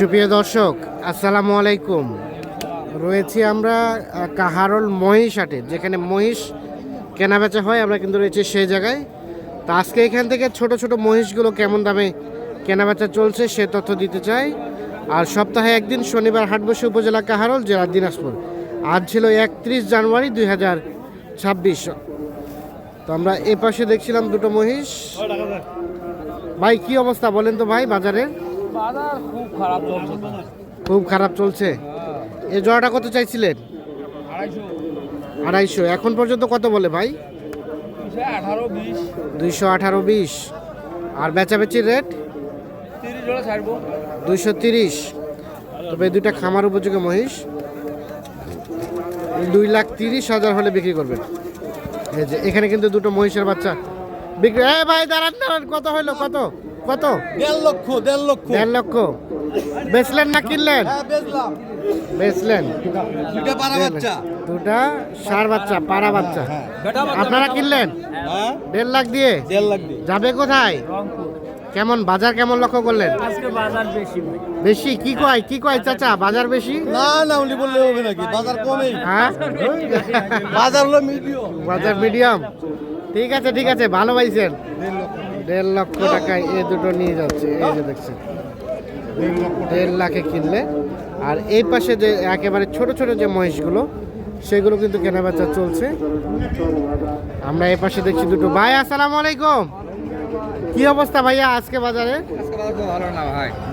সুপ্রিয় দর্শক, আসসালামু আলাইকুম। রয়েছি আমরা কাহারল মহিষ হাটে যেখানে মহিষ কেনাবেচা হয়, আমরা কিন্তু রয়েছি সেই জায়গায়। তো আজকে এখান থেকে ছোট ছোট মহিষগুলো কেমন দামে কেনাবেচা চলছে, সে তথ্য দিতে চাই। আর সপ্তাহে একদিন শনিবার হাটবসে উপজেলা কাহারল জেলা দিনাজপুর। আজ ছিল একত্রিশ জানুয়ারি দুই হাজার ছাব্বিশ। তো আমরা এ পাশে দেখছিলাম দুটো মহিষ। ভাই, কি অবস্থা বলেন তো ভাই, বাজারের? বাজার খুব খারাপ চলছে। খুব খারাপ চলছে এই জোড়াটা কত চাইছিলেন? আড়াইশো। এখন পর্যন্ত কত বলে ভাই? দুইশো আঠারো বিশ। আর বেচাবেচির রেট? দুইশো তিরিশ। তবে দুইটা খামার উপযোগী মহিষ। দুই লাখ তিরিশ হাজার হলে বিক্রি করবেন। এই যে, এখানে কিন্তু দুটো মহিষের বাচ্চা। বিক্রি এ ভাই, দাঁড়ান দাঁড়ান, কত হইল, কত? কত? দেড় লক্ষ দেড় লক্ষ। দেড় লক্ষ। বেচলেন না কিনলেন? হ্যাঁ বেচলেন। দুটা পাড়া বাচ্চা। দুটা সার বাচ্চা পাড়া বাচ্চা। আপনারা কিনলেন? হ্যাঁ। দেড় লাখ দিয়ে? দেড় লাখ দিয়ে। যাবে কোথায়? কেমন বাজার কেমন লক্ষ্য করলেন? আজকে বাজার বেশি বেশি? কি কয় কি কয় চাচা বাজার বেশি? না না উনি বললে হবে নাকি? বাজার কমেই হ্যাঁ? বাজার হলো মিডিয়াম বাজার মিডিয়াম ঠিক আছে ঠিক আছে ভালো পাইছেন। দেড় লক্ষ টাকায় এ দুটো নিয়ে যাচ্ছে, এই যে দেখছেন। দেড় লাখে কিনলে, আর এই পাশে যে একেবারে ছোট ছোট যে মহিষগুলো, সেগুলো কিন্তু কেনাবেচা চলছে। আমরা এই পাশে দেখছি দুটো ভাই, আসসালামু আলাইকুম। কি অবস্থা ভাইয়া আজকে বাজারে?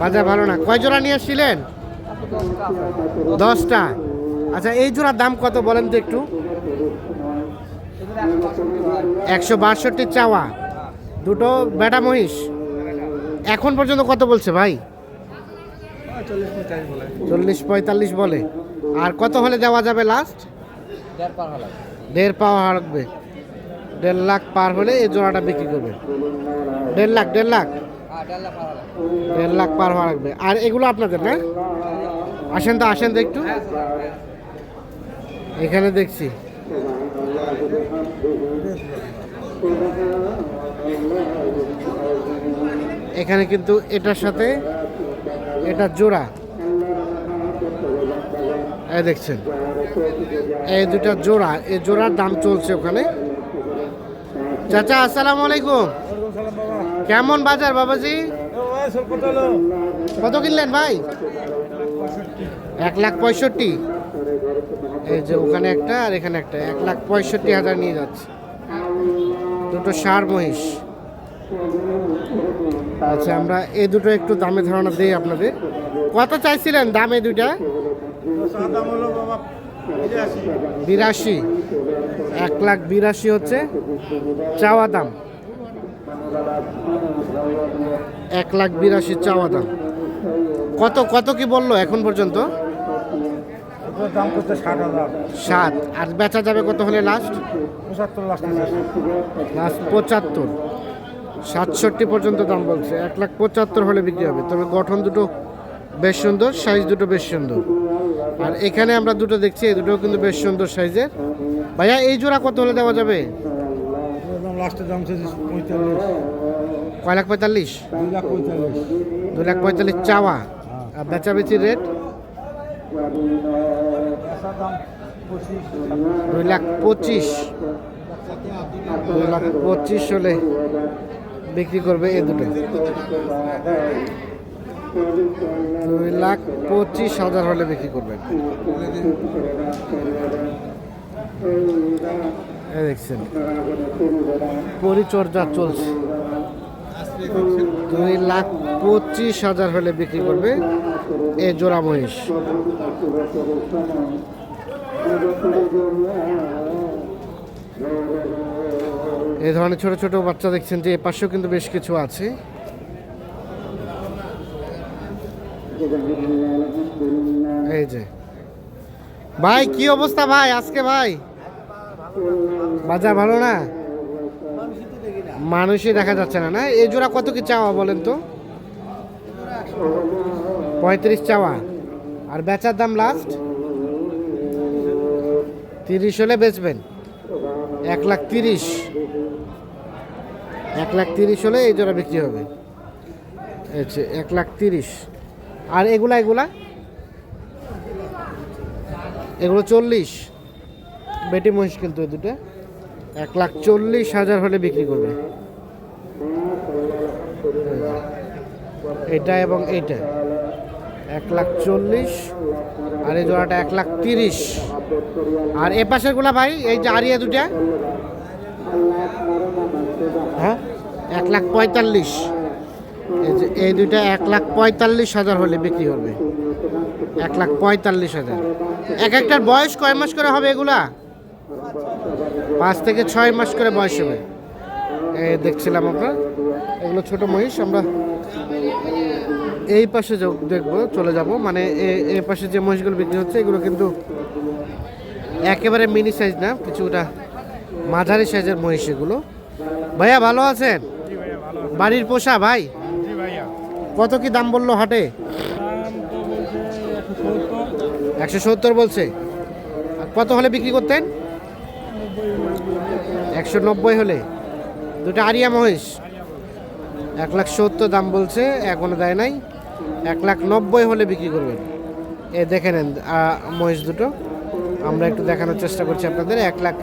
বাজার ভালো না। কয় জোড়া নিয়ে এসেছিলেন দশটা। আচ্ছা এই জোড়ার দাম কত বলেন তো একটু? একশো বাষট্টি চাওয়া। দুটো বেটা মহিষ। এখন পর্যন্ত কত বলছে ভাই? চল্লিশ পঁয়তাল্লিশ বলে। আর কত হলে দেওয়া যাবে লাস্ট দেড় পাওয়া হারবে দেড় লাখ পার হলে এই জোড়াটা বিক্রি করবে। দেড় লাখ দেড় লাখ? দেড় লাখ পার হওয়া লাগবে। আর এগুলো আপনাদের, না? আসেন তো আসেন তো একটু। এখানে দেখছি। এখানে কিন্তু এটার সাথে এটা জোড়া। এই দেখছেন, এই দুটা জোড়া, এই জোড়ার দাম চলছে ওখানে। চাচা, আসসালামু আলাইকুম। কেমন বাজার বাবাজি? কত কিনলেন ভাই? এক লাখ পঁয়ষট্টি। এই যে ওখানে একটা আর এখানে একটা, এক লাখ পঁয়ষট্টি হাজার নিয়ে যাচ্ছে। দুটো সার মহিষ। আচ্ছা আমরা এই দুটো একটু দামে ধারণা দিই আপনাদের। কত চাইছিলেন দামে দুইটা? বিরাশি। এক লাখ বিরাশি হচ্ছে চাওয়া দাম। এক লাখ বিরাশি চাওয়া দাম। কত কত কি বলল এখন পর্যন্ত? দাম করতে ষাট হাজার। সাত আর বেচা যাবে কত হলে লাস্ট পঁচাত্তর লাখ লাস্ট পঁচাত্তর। সাতষট্টি পর্যন্ত দাম বলছে। এক লাখ পঁচাত্তর হলে বিক্রি হবে। তবে গঠন দুটো বেশ সুন্দর সাইজ দুটো বেশ সুন্দর। আর এখানে আমরা দুটো দেখছি এই দুটো কিন্তু বেশ সুন্দর সাইজের ভাইয়া এই জোড়া কত হলে দেওয়া যাবে? লাস্টের দাম পঁয়তাল্লিশ। কয় লাখ পঁয়তাল্লিশ? দুই লাখ পঁয়তাল্লিশ। দু লাখ পঁয়তাল্লিশ চাওয়া। আর বেচাবেচির রেট দুই লাখ পঁচিশ। দুই লাখ পঁচিশ হলে বিক্রি করবে এ দুটো। দুই লাখ পঁচিশ হাজার হলে বিক্রি করবে। দেখছেন, পরিচর্যা চলছে। দুই লাখ পঁচিশ হাজার হলে বিক্রি করবে এ জোড়া মহিষ। এই ধরনের ছোট ছোট বাচ্চা দেখছেন যে এ পাশেও কিন্তু বেশ কিছু আছে। এই যে। ভাই, কি অবস্থা ভাই আজকে ভাই? বাজার ভালো না? মানুষই দেখা যাচ্ছে না না? এই জোড়া কত কি চাওয়া বলেন তো? পঁয়ত্রিশ চাওয়া। আর বেচার দাম লাস্ট তিরিশ হলে বেচবেন। এক লাখ তিরিশ। এক লাখ তিরিশ হলে এই জোড়া বিক্রি হবে। আচ্ছা এক লাখ তিরিশ। আর এগুলা এগুলা? এগুলো চল্লিশ। বেটি মহিষ কিন্তু এই দুটো। এক লাখ চল্লিশ হাজার হলে বিক্রি করবে। এটা এবং এইটা। এক লাখ চল্লিশ, আর এই জোড়াটা এক লাখ তিরিশ। আর এ পাশেরগুলা ভাই, এই যে আরিয়া দুটা হ্যাঁ? এক লাখ পঁয়তাল্লিশ। এই দুইটা এক লাখ পঁয়তাল্লিশ হাজার হলে বিক্রি হবে। এক লাখ পঁয়তাল্লিশ হাজার। এক একটার বয়স কয় মাস করে হবে এগুলা? পাঁচ থেকে ছয় মাস করে বয়স হবে। দেখছিলাম আমরা এগুলো ছোট মহিষ, আমরা এই পাশে দেখব চলে যাব। মানে এ- এই পাশে যে মহিষগুলো বিক্রি হচ্ছে এগুলো কিন্তু একেবারে মিনি সাইজ না কিছুটা মাঝারি সাইজের মহিষ এগুলো। ভাইয়া ভালো আছেন? বাড়ির পোষা ভাই? কত কি দাম বলল হাটে? একশো সত্তর। বলছে। কত হলে বিক্রি করতেন? একশো নব্বই হলে। দুটো আরিয়া মহিষ। এক লাখ সত্তর দাম বলছে এখনও দেয় নাই। এক লাখ নব্বই হলে বিক্রি করবেন। এ দেখে নেন মহিষ দুটো। আমরা একটু দেখানোর চেষ্টা করছি আপনাদের এক লাখ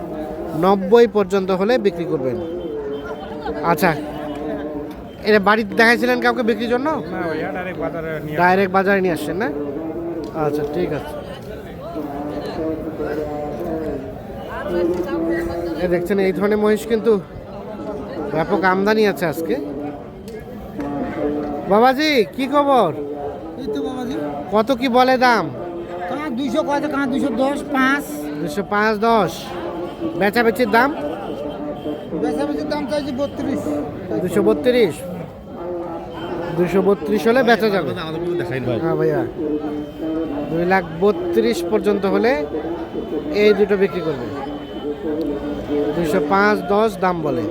নব্বই পর্যন্ত হলে বিক্রি করবেন। আচ্ছা এটা বাড়িতে দেখাইছিলেন কাউকে বিক্রির জন্য? ডাইরেক্ট বাজারে নিয়ে আসছেন না? আচ্ছা ঠিক আছে। দেখছেন এই ধরনের মহিষ কিন্তু ব্যাপক আমদানি আছে আজকে। বাবাজি কি খবর? এই তো বাবাজি। কত কি বলে দাম? কাঁ দুইশো কত কাঁ দুইশো দশ পাঁচ। দুশো পাঁচ দশ। বেচা বেচির দাম? বেচাবেচির দাম চাইছি বত্রিশ। দুশো বত্রিশ। দুশো বত্রিশ হলে বেচা যাবে। হ্যাঁ ভাইয়া। দুই লাখ বত্রিশ পর্যন্ত হলে এই দুটো বিক্রি করবে। দুশো পাঁচ দশ দাম বলে।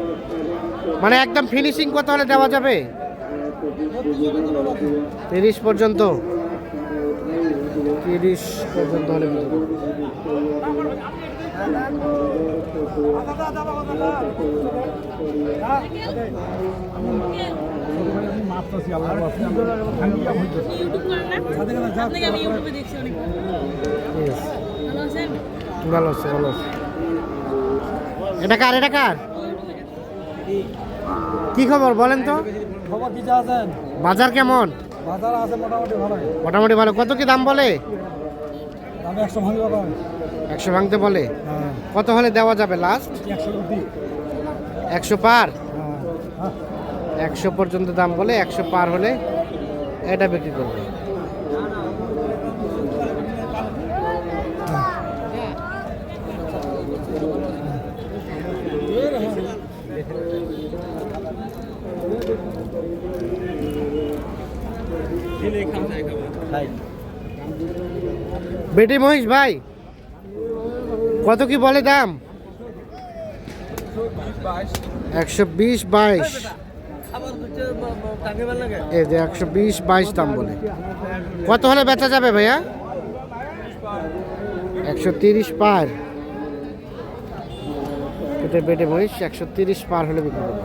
মানে একদম ফিনিশিং কত হলে দেওয়া যাবে? তিরিশ পর্যন্ত। তিরিশ পর্যন্ত হলে ভালো আছে ভালো আছে। এটা কার এটা কার? কি খবর বলেন তো? খবর কি আছেন? বাজার কেমন? বাজার আছে মোটামুটি ভালো মোটামুটি ভালো। কত কি দাম বলে? দাম একশো ভাঙতে বলে। হ্যাঁ। কত হলে দেওয়া যাবে লাস্ট একশো পার? হ্যাঁ। একশো পর্যন্ত দাম বলে একশো পার হলে এটা বিক্রি করবে। বেটি মহিষ ভাই, কত কি বলে দাম? একশো বিশ বাইশ। এই যে একশো বিশ বাইশ দাম বলে। কত হলে বেচা যাবে ভাইয়া? একশো তিরিশ পার। পেটে পেটে মহিষ, একশো তিরিশ পার হলে বিক্রি করবে।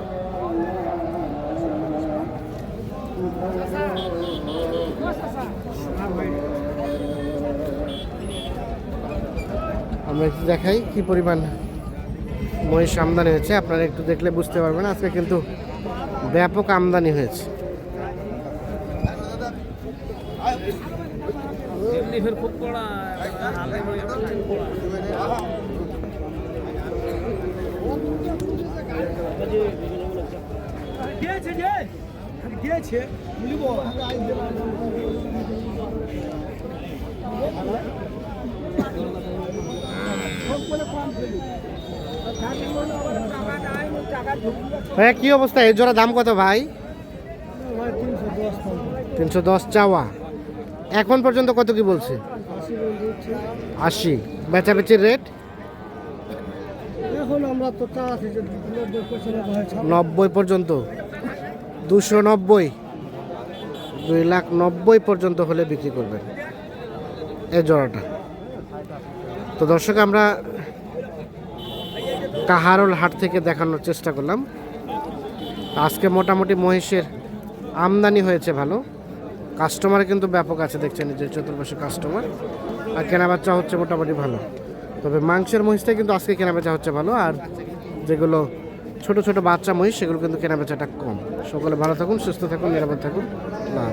আমরা একটু দেখাই কি পরিমাণ মহিষ আমদানি হয়েছে। আপনারা একটু দেখলে বুঝতে পারবেন, আজকে কিন্তু ব্যাপক আমদানি হয়েছে। গিয়েছে ভাইয়া কি অবস্থা? এই জোড়া দাম কত ভাই? তিনশো দশ চাওয়া। এখন পর্যন্ত কত কি বলছে? আশি। বেচাবেচির রেট? নব্বই পর্যন্ত। দুশো নব্বই। দুই লাখ নব্বই পর্যন্ত হলে বিক্রি করবেন। এই জোড়াটা। তো দর্শক, আমরা কাহারল হাট থেকে দেখানোর চেষ্টা করলাম। আজকে মোটামুটি মহিষের আমদানি হয়েছে ভালো। কাস্টমার কিন্তু ব্যাপক আছে, দেখছেন যে চতুর্পাশে কাস্টমার আর কেনাবেচা হচ্ছে মোটামুটি ভালো। তবে মাংসের মহিষটা কিন্তু আজকে কেনাবেচা হচ্ছে ভালো। আর যেগুলো ছোট ছোট বাচ্চা মহিষ, সেগুলো কিন্তু কেনাবেচাটা কম। সকলে ভালো থাকুন, সুস্থ থাকুন, নিরাপদ থাকুন। না